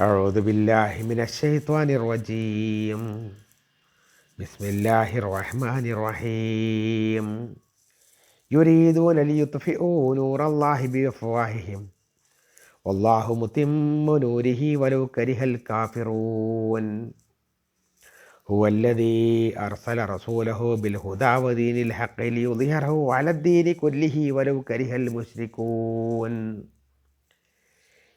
أعوذ بالله من الشيطان الرجيم بسم الله الرحمن الرحيم يريدون ليطفئوا نور الله بأفواههم والله متم نوره ولو كره الكافرون هو الذي أرسل رسوله بالهدى ودين الحق ليظهره على الدين كله ولو كره المشركون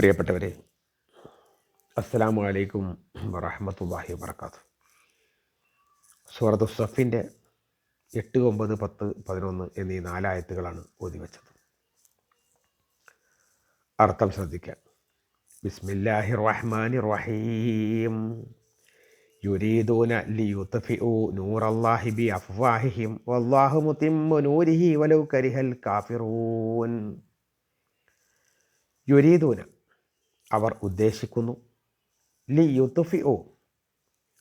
പ്രിയപ്പെട്ടവരെ അസ്സലാമു അലൈക്കും വറഹമത്തല്ലാഹി വർക്കാത്തു സൂറത്ത് സഫിന്റെ എട്ട് ഒമ്പത് പത്ത് പതിനൊന്ന് എന്നീ നാലായത്തുകളാണ് ഓതി വെച്ചത് അർത്ഥം ശ്രദ്ധിക്കുക. ബിസ്മില്ലാഹി റഹ്മാനി റഹീം ബി വല്ലാഹു നൂരിഹി വലൗ കരിഹൽ കാഫിറൂൻ. യുരീദൂന അവർ ഉദ്ദേശിക്കുന്നു. ലി യുത്തുഫി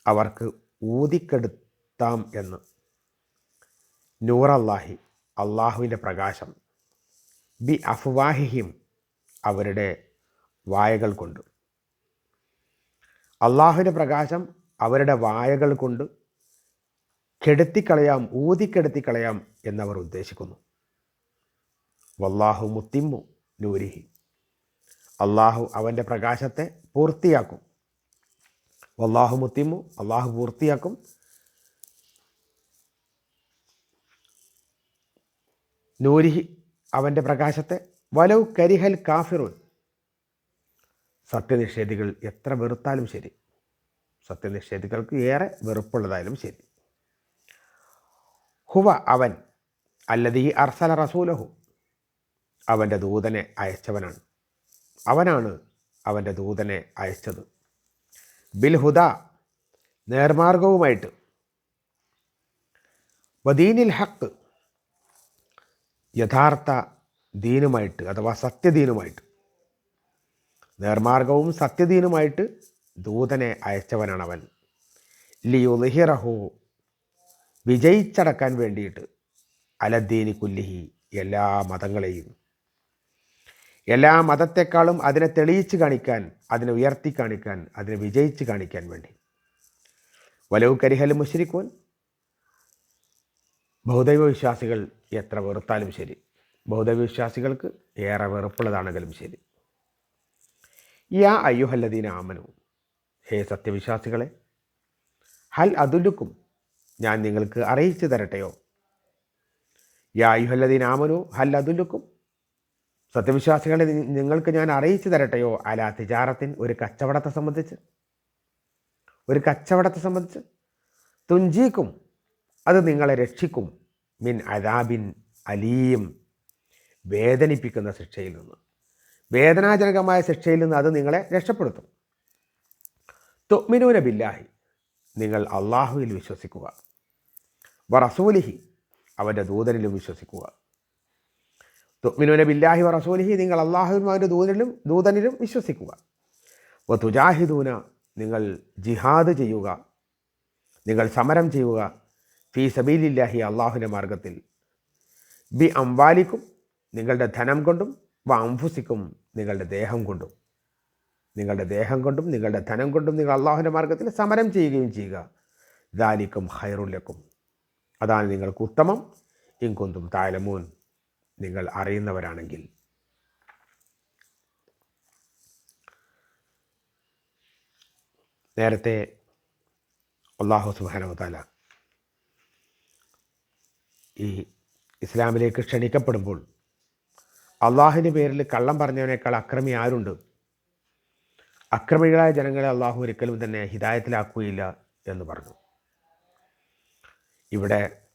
അവർക്ക് ഊതിക്കെടുത്താം എന്ന്. നൂറല്ലാഹി അള്ളാഹുവിന്റെ പ്രകാശം. ബി അഫ്വാഹിഹിം അവരുടെ വായകൾ കൊണ്ട്. അള്ളാഹുവിന്റെ പ്രകാശം അവരുടെ വായകൾ കൊണ്ട് കെടുത്തിക്കളയാം ഊതിക്കെടുത്തിക്കളയാം എന്നവർ ഉദ്ദേശിക്കുന്നു. വല്ലാഹു മുത്തിമ്മു നൂരിഹി. അള്ളാഹു അവന്റെ പ്രകാശത്തെ പൂർത്തിയാക്കും. അള്ളാഹു മുത്തിമു അള്ളാഹു പൂർത്തിയാക്കും. നൂരിഹി അവന്റെ പ്രകാശത്തെ വലവ് കരിഹൽ കാഫിറുൻ. സത്യനിഷേധികൾ എത്ര വെറുത്താലും ശരി. സത്യനിഷേധികൾക്ക് ഏറെ വെറുപ്പുള്ളതായാലും ശരി. ഹുവ അവൻ അല്ലതീ അർസല റസൂലഹു. അവന്റെ ദൂതനെ അയച്ചവനാണ്. അവനാണ് അവന്റെ ദൂതനെ അയച്ചത്. ബിൽഹുദ നേർമാർഗവുമായിട്ട്. വദീനിൽ ഹക്ക് യഥാർത്ഥ ദീനുമായിട്ട് അഥവാ സത്യദീനുമായിട്ട്. നേർമാർഗവും സത്യദീനുമായിട്ട് ദൂതനെ അയച്ചവനാണ് അവൻ ലിയുലിഹിറഹു വിജയിച്ചടക്കാൻ വേണ്ടിയിട്ട് അലദ്ദീനി കുല്ലിഹി എല്ലാ മതങ്ങളെയും എല്ലാ മതത്തെക്കാളും അതിനെ തെളിയിച്ച് കാണിക്കാൻ അതിനെ ഉയർത്തി കാണിക്കാൻ അതിനെ വിജയിച്ച് കാണിക്കാൻ വേണ്ടി. വലവ് കരിഹൽ മുഷരിക്കോൻ ബൗദ്ധൈവ വിശ്വാസികൾ എത്ര വെറുത്താലും ശരി. ബൗദ്ധൈവ വിശ്വാസികൾക്ക് ഏറെ വെറുപ്പുള്ളതാണെങ്കിലും ശരി. യാ അയ്യുഹല്ലദീന ആമനു. ഹേ സത്യവിശ്വാസികളെ ഹൽ അതുലുക്കും ഞാൻ നിങ്ങൾക്ക് അറിയിച്ചു തരട്ടെയോ? യാ അയ്യുഹല്ലദീന ആമനു ഹൽ അതുലുക്കും സത്യവിശ്വാസികളെ നിങ്ങൾക്ക് ഞാൻ അറിയിച്ചു തരട്ടെയോ? അല തിജാറത്തിൻ ഒരു കച്ചവടത്തെ സംബന്ധിച്ച്. ഒരു കച്ചവടത്തെ സംബന്ധിച്ച്. തുഞ്ചീക്കും. അത് നിങ്ങളെ രക്ഷിക്കും. മിൻ അദാബിൻ അലീം. വേദനിപ്പിക്കുന്ന ശിക്ഷയിൽ നിന്ന്. വേദനാജനകമായ ശിക്ഷയിൽ നിന്ന് അത് നിങ്ങളെ രക്ഷപ്പെടുത്തും. തൊമിനൂന ബില്ലാഹി. നിങ്ങൾ അള്ളാഹുവിൽ വിശ്വസിക്കുക. വറസൂലിഹി റസൂലിഹി. അവന്റെ ദൂതനിലും വിശ്വസിക്കുക. തുമിനുന ബില്ലാഹി വ റസൂലിഹി നിങ്ങൾ അവന്റെ ദൂതനിലും ദൂതനിലും വിശ്വസിക്കുക. വ തുജാഹിദൂന നിങ്ങൾ ജിഹാദ് ചെയ്യുക. നിങ്ങൾ സമരം ചെയ്യുക. ഫീ സബീലില്ലാഹി അള്ളാഹുവിന്റെ മാർഗത്തിൽ ബി അംവാലിക്കും നിങ്ങളുടെ ധനം കൊണ്ടും വ അംഫുസിക്കും നിങ്ങളുടെ ദേഹം കൊണ്ടും. നിങ്ങളുടെ ദേഹം കൊണ്ടും നിങ്ങളുടെ ധനം കൊണ്ടും നിങ്ങൾ അള്ളാഹുവിന്റെ മാർഗത്തിൽ സമരം ചെയ്യുകയും ചെയ്യുക. ദാലിക്കും ഹൈറുല്ലക്കും അതാണ് നിങ്ങൾക്ക് ഉത്തമം. ഇങ്കുന്തും താലമൂൻ. നിങ്ങൾ അറിയുന്നവരാണെങ്കിൽ. നേരത്തെ അള്ളാഹു സുബാനവതാല ഈ ഇസ്ലാമിലേക്ക് ക്ഷണിക്കപ്പെടുമ്പോൾ അള്ളാഹുവിന്റെ പേരിൽ കള്ളം പറഞ്ഞവനേക്കാൾ അക്രമി ആരുണ്ട്? അക്രമികളായ ജനങ്ങളെ അള്ളാഹു ഒരിക്കലും തന്നെ ഹിതായത്തിലാക്കുകയില്ല എന്ന് പറഞ്ഞു. ഇവിടെ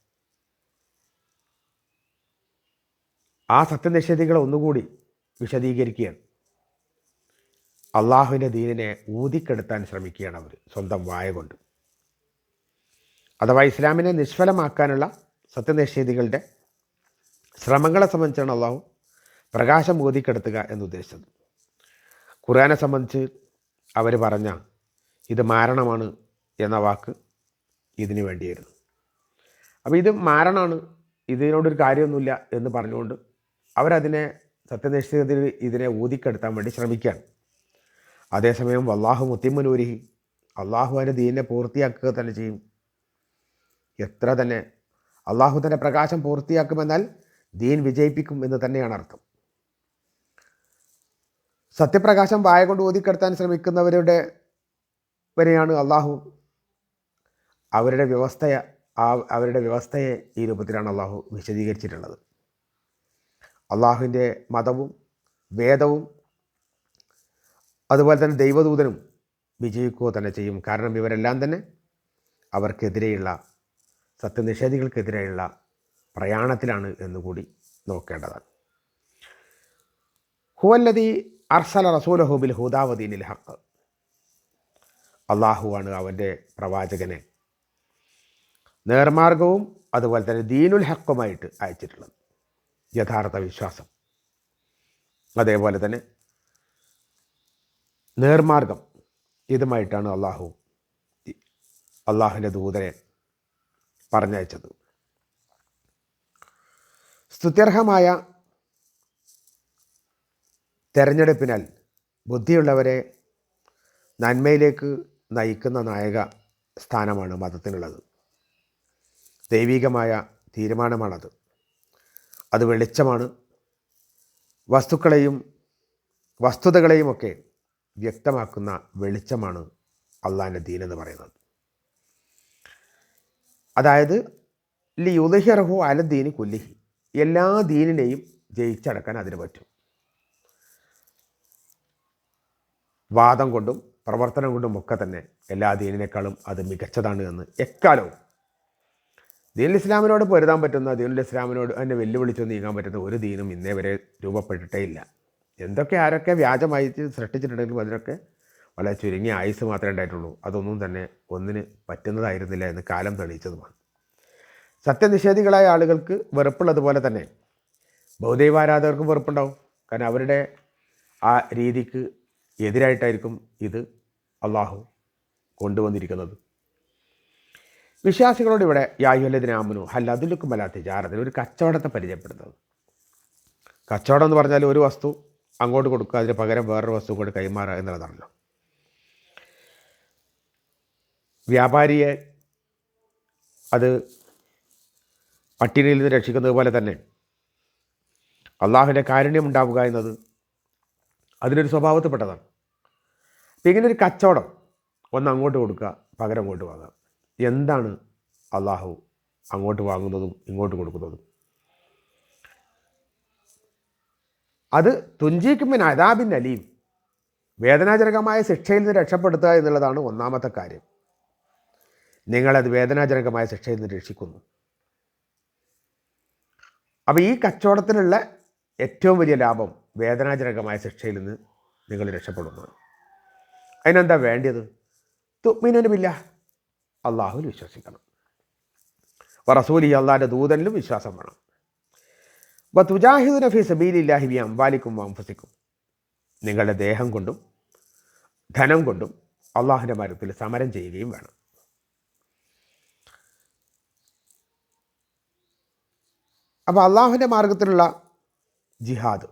ആ സത്യനിഷേധികളെ ഒന്നുകൂടി വിശദീകരിക്കുകയാണ്. അള്ളാഹുവിന്റെ ദീനിനെ ഊതിക്കെടുത്താൻ ശ്രമിക്കുകയാണ് അവർ സ്വന്തം വായ കൊണ്ട്. അഥവാ ഇസ്ലാമിനെ നിഷ്ഫലമാക്കാനുള്ള സത്യനിഷേധികളുടെ ശ്രമങ്ങളെ സംബന്ധിച്ചാണ് അള്ളാഹു പ്രകാശം ഊതിക്കെടുത്തുക എന്നുദ്ദേശിച്ചത്. ഖുർആനെ സംബന്ധിച്ച് അവർ പറഞ്ഞ ഇത് മാരണമാണ് എന്ന വാക്ക് ഇതിനു വേണ്ടിയായിരുന്നു. അപ്പോൾ ഇത് മാരണമാണ് ഇതിനോടൊരു കാര്യമൊന്നുമില്ല എന്ന് പറഞ്ഞുകൊണ്ട് അവരതിനെ സത്യനിഷ്ഠത്തിൽ ഇതിനെ ഊതിക്കെടുത്താൻ വേണ്ടി ശ്രമിക്കുകയാണ്. അതേസമയം വല്ലാഹു മുത്തിമുനൂരിഹി അള്ളാഹു അതിന്റെ ദീനിനെ പൂർത്തിയാക്കുക തന്നെ ചെയ്യും. എത്ര തന്നെ അള്ളാഹു തന്നെ പ്രകാശം പൂർത്തിയാക്കുമെന്നാൽ ദീൻ വിജയിപ്പിക്കും എന്ന് തന്നെയാണ് അർത്ഥം. സത്യപ്രകാശം വായ കൊണ്ട് ഊതിക്കെടുത്താൻ ശ്രമിക്കുന്നവരുടെ വരെയാണ് അള്ളാഹു അവരുടെ വ്യവസ്ഥയെ അവരുടെ വ്യവസ്ഥയെ ഈ രൂപത്തിലാണ് അള്ളാഹു വിശദീകരിച്ചിട്ടുള്ളത്. അള്ളാഹുവിന്റെ മതവും വേദവും അതുപോലെ തന്നെ ദൈവദൂതനും വിജയിക്കുക തന്നെ ചെയ്യും. കാരണം ഇവരെല്ലാം തന്നെ അവർക്കെതിരെയുള്ള സത്യനിഷേധികൾക്കെതിരെയുള്ള പ്രയാണത്തിലാണ് എന്നുകൂടി നോക്കേണ്ടതാണ്. ഹുവല്ലതി അർസല റസൂലഹുബിൽ ഹുദാവദീനിൽ ഹക്ക് അള്ളാഹുവാണ് അവന്റെ പ്രവാചകനെ നേർമാർഗവും അതുപോലെ തന്നെ ദീനുൽ ഹക്കുമായിട്ട് അയച്ചിട്ടുള്ളത്. യഥാർത്ഥ വിശ്വാസം. അതേപോലെ തന്നെ നേർമാർഗം. ഇതുമായിട്ടാണ് അള്ളാഹു അള്ളാഹുവിന്റെ ദൂതനെ പറഞ്ഞയച്ചത്. സ്തുത്യർഹമായ തെരഞ്ഞെടുപ്പിനാൽ ബുദ്ധിയുള്ളവരെ നന്മയിലേക്ക് നയിക്കുന്ന നായക സ്ഥാനമാണ് മതത്തിനുള്ളത്. ദൈവികമായ തീരുമാനമാണത്. അത് വെളിച്ചമാണ്. വസ്തുക്കളെയും വസ്തുതകളെയുമൊക്കെ വ്യക്തമാക്കുന്ന വെളിച്ചമാണ് അള്ളാഹിന്റെ ദീൻ എന്ന് പറയുന്നത്. അതായത് ലി യുദഹിറഹു അല ദീന് കുല്ലിഹി. എല്ലാ ദീനിനെയും ജയിച്ചടക്കാൻ അതിന് പറ്റും. വാദം കൊണ്ടും പ്രവർത്തനം കൊണ്ടും ഒക്കെ തന്നെ എല്ലാ ദീനിനേക്കാളും അത് മികച്ചതാണ് എന്ന് എക്കാലവും ദീനുൽ ഇസ്ലാമിനോട് പൊരുതാൻ പറ്റുന്ന ദീനുൽ ഇസ്ലാമിനോട് എന്നെ വെല്ലുവിളിച്ചു നീങ്ങാൻ പറ്റുന്ന ഒരു ദീനും ഇന്നേ വരെ രൂപപ്പെട്ടിട്ടേ ഇല്ല. എന്തൊക്കെ ആരൊക്കെ വ്യാജമായി സൃഷ്ടിച്ചിട്ടുണ്ടെങ്കിലും അതിനൊക്കെ വളരെ ചുരുങ്ങിയ ആയുസ് മാത്രമേ ഉണ്ടായിട്ടുള്ളൂ. അതൊന്നും തന്നെ ഒന്നിന് പറ്റുന്നതായിരുന്നില്ല എന്ന് കാലം തെളിയിച്ചതുമാണ്. സത്യനിഷേധികളായ ആളുകൾക്ക് വെറുപ്പുള്ളതുപോലെ തന്നെ ബൗദ്ധൈവാരാധകർക്കും വെറുപ്പുണ്ടാവും. കാരണം അവരുടെ ആ രീതിക്ക് എതിരായിട്ടായിരിക്കും ഇത് അള്ളാഹു കൊണ്ടുവന്നിരിക്കുന്നത്. വിശ്വാസികളോട് ഇവിടെ യായുല്ലതിനാമനു ഹല്ലതുലുക്കും അല്ലാത്ത തിജാരത്തിൽ ഒരു കച്ചവടത്തെ പരിചയപ്പെടുന്നത്. കച്ചവടം എന്ന് പറഞ്ഞാൽ ഒരു വസ്തു അങ്ങോട്ട് കൊടുക്കുക അതിന് പകരം വേറൊരു വസ്തു കൂടി കൈമാറുക എന്നുള്ളതാണല്ലോ. വ്യാപാരിയെ അത് പട്ടിണിയിൽ നിന്ന് രക്ഷിക്കുന്നത് പോലെ തന്നെ അള്ളാഹുവിന്റെ കാരുണ്യം ഉണ്ടാവുക എന്നത് അതിനൊരു സ്വഭാവത്തിൽപ്പെട്ടതാണ്. അപ്പം ഇങ്ങനെ ഒരു കച്ചവടം ഒന്ന് അങ്ങോട്ട് കൊടുക്കുക പകരം അങ്ങോട്ട് വാങ്ങുക. എന്താണ് അള്ളാഹു അങ്ങോട്ട് വാങ്ങുന്നതും ഇങ്ങോട്ട് കൊടുക്കുന്നതും? അത് തുഞ്ചിക്കുമ്പിൻ അതാബിൻ അലീം. വേദനാജനകമായ ശിക്ഷയിൽ നിന്ന് രക്ഷപ്പെടുത്തുക എന്നുള്ളതാണ് ഒന്നാമത്തെ കാര്യം. നിങ്ങളത് വേദനാജനകമായ ശിക്ഷയിൽ നിന്ന് രക്ഷിക്കുന്നു. അപ്പോൾ ഈ കച്ചവടത്തിനുള്ള ഏറ്റവും വലിയ ലാഭം വേദനാജനകമായ ശിക്ഷയിൽ നിന്ന് നിങ്ങൾ രക്ഷപ്പെടുന്നു. അതിനെന്താ വേണ്ടത് തുമ്മിനുമില്ല അള്ളാഹുവിൽ വിശ്വസിക്കണം. വറസൂലി അള്ളാഹിന്റെ ദൂതനിലും വിശ്വാസം വേണം. അപ്പോൾ തുജാഹിദ് നഫി സബീലില്ലാഹി ബി അംബാലിക്കും വാംഫസിക്കും നിങ്ങളുടെ ദേഹം കൊണ്ടും ധനം കൊണ്ടും അള്ളാഹുവിന്റെ മരത്തിൽ സമരം ചെയ്യുകയും വേണം. അപ്പോൾ അള്ളാഹുവിന്റെ മാർഗത്തിലുള്ള ജിഹാദ്.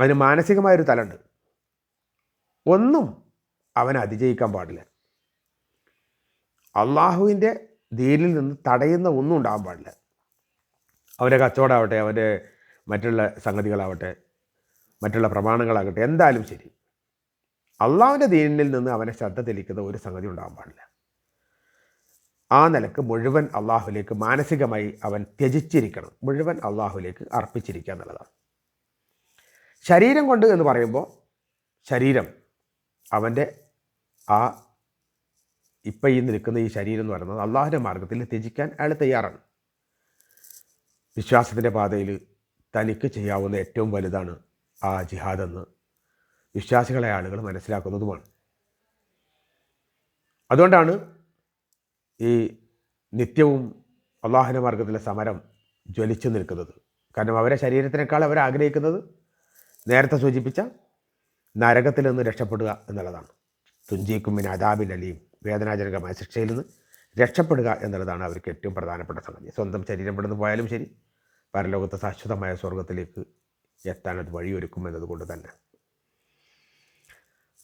അതിന് മാനസികമായൊരു തലമുണ്ട്. ഒന്നും അവനെ അതിജയിക്കാൻ പാടില്ല. അള്ളാഹുവിന്റെ ദീനിൽ നിന്ന് തടയുന്ന ഒന്നും ഉണ്ടാകാൻ പാടില്ല. അവരെ കച്ചവടമാവട്ടെ അവന്റെ മറ്റുള്ള സംഗതികളാവട്ടെ മറ്റുള്ള പ്രമാണങ്ങളാകട്ടെ എന്തായാലും ശരി. അള്ളാഹുവിന്റെ ദീനിൽ നിന്ന് അവനെ ശ്രദ്ധ തെളിക്കുന്ന ഒരു സംഗതി ഉണ്ടാകാൻ പാടില്ല. ആ നിലയ്ക്ക് മുഴുവൻ അള്ളാഹുലേക്ക് മാനസികമായി അവൻ ത്യജിച്ചിരിക്കണം. മുഴുവൻ അള്ളാഹുലേക്ക് അർപ്പിച്ചിരിക്കുക എന്നുള്ളതാണ്. ശരീരം കൊണ്ട് എന്ന് പറയുമ്പോൾ ശരീരം അവന്റെ ആ ഇപ്പം ഈ നിൽക്കുന്ന ഈ ശരീരം എന്ന് പറയുന്നത് അള്ളാഹുവിന്റെ മാർഗത്തിൽ ത്യജിക്കാൻ അയാൾ തയ്യാറാണ്. വിശ്വാസത്തിന്റെ പാതയിൽ തനിക്ക് ചെയ്യാവുന്ന ഏറ്റവും വലുതാണ് ആ ജിഹാദെന്ന് വിശ്വാസികളെ ആളുകൾ മനസ്സിലാക്കുന്നതുമാണ്. അതുകൊണ്ടാണ് ഈ നിത്യവും അള്ളാഹുന മാർഗത്തിലെ സമരം ജ്വലിച്ചു നിൽക്കുന്നത്. കാരണം അവരെ ശരീരത്തിനേക്കാൾ അവർ ആഗ്രഹിക്കുന്നത് നേരത്തെ സൂചിപ്പിച്ച നരകത്തിൽ നിന്ന് രക്ഷപ്പെടുക എന്നുള്ളതാണ്. തുഞ്ചിക്കും പിന്നെ അദാബിൻ അലിയും വേദനാജനകമായ ശിക്ഷയിൽ നിന്ന് രക്ഷപ്പെടുക എന്നുള്ളതാണ് അവർക്ക് ഏറ്റവും പ്രധാനപ്പെട്ട സംഗതി. സ്വന്തം ശരീരം പെടുന്നു പോയാലും ശരി പരലോകത്തെ ശാശ്വതമായ സ്വർഗത്തിലേക്ക് എത്താൻ അത് വഴിയൊരുക്കും എന്നതുകൊണ്ട് തന്നെ.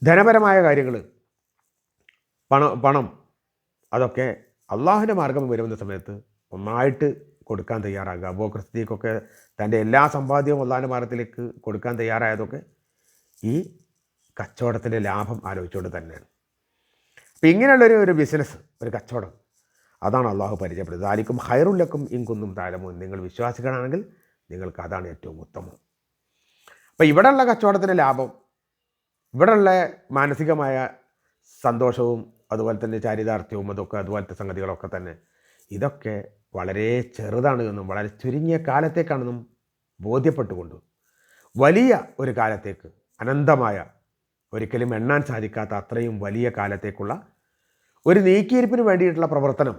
ധനപരമായ കാര്യങ്ങൾ പണം പണം അതൊക്കെ അള്ളാഹുവിന്റെ മാർഗം വരുന്ന സമയത്ത് ഒന്നായിട്ട് കൊടുക്കാൻ തയ്യാറാകുക. അബോ ക്രിസ്തീക്കൊക്കെ തന്റെ എല്ലാ സമ്പാദ്യവും അള്ളാഹിന്റെ മാർഗത്തിലേക്ക് കൊടുക്കാൻ തയ്യാറായതൊക്കെ ഈ കച്ചവടത്തിന്റെ ലാഭം ആലോചിച്ചുകൊണ്ട് തന്നെയാണ്. അപ്പം ഇങ്ങനെയുള്ളൊരു ഒരു ബിസിനസ് ഒരു കച്ചവടം. അതാണ് അള്ളാഹു പരിചയപ്പെടുന്നത്. ആലിക്കും ഹൈറുല്ലക്കും ഇങ്കുന്നും താരമോ നിങ്ങൾ വിശ്വാസികളാണെങ്കിൽ നിങ്ങൾക്ക് അതാണ് ഏറ്റവും ഉത്തമം. അപ്പോൾ ഉള്ള കച്ചവടത്തിന്റെ ലാഭം ഇവിടെയുള്ള മാനസികമായ സന്തോഷവും അതുപോലെ തന്നെ ചാരിതാർത്ഥ്യവും അതൊക്കെ അതുപോലത്തെ സംഗതികളൊക്കെ തന്നെ ഇതൊക്കെ വളരെ ചെറുതാണ് എന്നും വളരെ ചുരുങ്ങിയ കാലത്തേക്കാണെന്നും ബോധ്യപ്പെട്ടുകൊണ്ട് വലിയ ഒരു കാലത്തേക്ക് അനന്തമായ ഒരിക്കലും എണ്ണാൻ സാധിക്കാത്ത അത്രയും വലിയ കാലത്തേക്കുള്ള ഒരു നീക്കിയിരിപ്പിന് വേണ്ടിയിട്ടുള്ള പ്രവർത്തനം.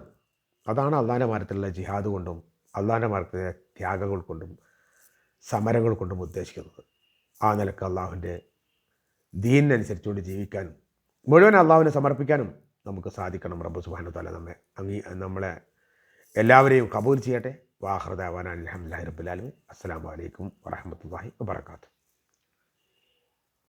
അതാണ് അള്ളാന്റെ മരത്തിലുള്ള ജിഹാദ് കൊണ്ടും അള്ളാന്റെ മരത്തിലെ ത്യാഗങ്ങൾ കൊണ്ടും സമരങ്ങൾ കൊണ്ടും ഉദ്ദേശിക്കുന്നത്. ആ നിലയ്ക്ക് അള്ളാഹുവിന്റെ ദീനിനനുസരിച്ചുകൊണ്ട് ജീവിക്കാനും മുഴുവൻ അള്ളാഹുവിനെ സമർപ്പിക്കാനും നമുക്ക് സാധിക്കണം. റബ്ബു സുബാനു താല നമ്മെ അങ്ങീ നമ്മളെ എല്ലാവരെയും കബൂൽ ചെയ്യട്ടെ. വാഹൃദാവാൻ അലഹമുല്ലാ റബ്ബുലാലമി അസ്സാം വലൈക്കും വാഹമത്തല്ലാഹി വാബർക്കാത്തു